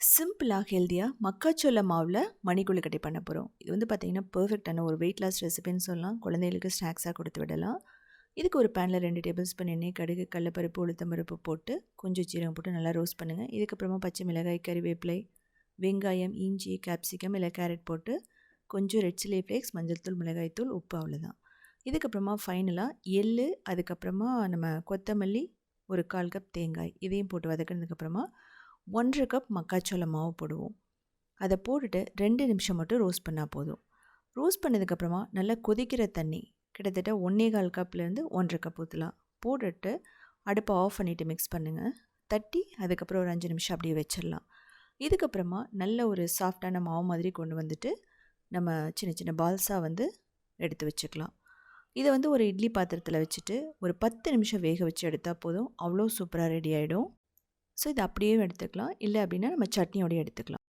சிம்பிளாக ஹெல்த்தியாக மக்காச்சோள மாவில் மணிக்குழுக்கட்டை பண்ண போகிறோம் இது வந்து பார்த்திங்கன்னா பர்ஃபெக்டான ஒரு வெயிட் லாஸ் ரெசிபின்னு சொல்லலாம். குழந்தைகளுக்கு ஸ்நாக்ஸாக கொடுத்து விடலாம். இதுக்கு ஒரு பேனில் ரெண்டு டேபிள் ஸ்பூன் எண்ணெய் கடுகு கடலப்பருப்பு உளுத்தம்பருப்பு போட்டு கொஞ்சம் சீரகம் போட்டு நல்லா ரோஸ்ட் பண்ணுங்கள் இதுக்கப்புறமா பச்சை மிளகாய் கறிவேப்பிலை வெங்காயம் இஞ்சி கேப்சிகம் இல்லை கேரட் போட்டு கொஞ்சம் ரெட் சில்லி ஃப்ளேக்ஸ் மஞ்சள் தூள் மிளகாய் தூள் உப்பு அவ்வளோதான் இதுக்கப்புறமா ஃபைனலாக எள் அதுக்கப்புறமா நம்ம கொத்தமல்லி ஒரு கால் கப் தேங்காய் இதையும் போட்டு வதக்கினதுக்கப்புறமா ஒன்றரை கப் மக்காச்சோள மாவு போடுவோம். அதை போட்டுட்டு ரெண்டு நிமிஷம் மட்டும் ரோஸ்ட் பண்ணால் போதும். ரோஸ்ட் பண்ணதுக்கப்புறமா நல்லா கொதிக்கிற தண்ணி கிட்டத்தட்ட ஒன்றே கால் கப்லேருந்து ஒன்றரை கப் ஊற்றலாம் போட்டுட்டு அடுப்பை ஆஃப் பண்ணிவிட்டு மிக்ஸ் பண்ணுங்கள் தட்டி அதுக்கப்புறம் ஒரு அஞ்சு நிமிஷம் அப்படியே வச்சிடலாம். இதுக்கப்புறமா நல்ல ஒரு சாஃப்டான மாவு மாதிரி கொண்டு வந்துட்டு நம்ம சின்ன சின்ன பால்ஸாக வந்து எடுத்து வச்சுக்கலாம். இதை வந்து ஒரு இட்லி பாத்திரத்தில் வச்சுட்டு ஒரு பத்து நிமிஷம் வேக வச்சு எடுத்தால் போதும். அவ்வளோ சூப்பராக ரெடி ஆகிடும் ஸோ இது அப்படியே எடுத்துக்கலாம். இல்லை அப்படின்னா நம்ம சட்னியோடய எடுத்துக்கலாம்.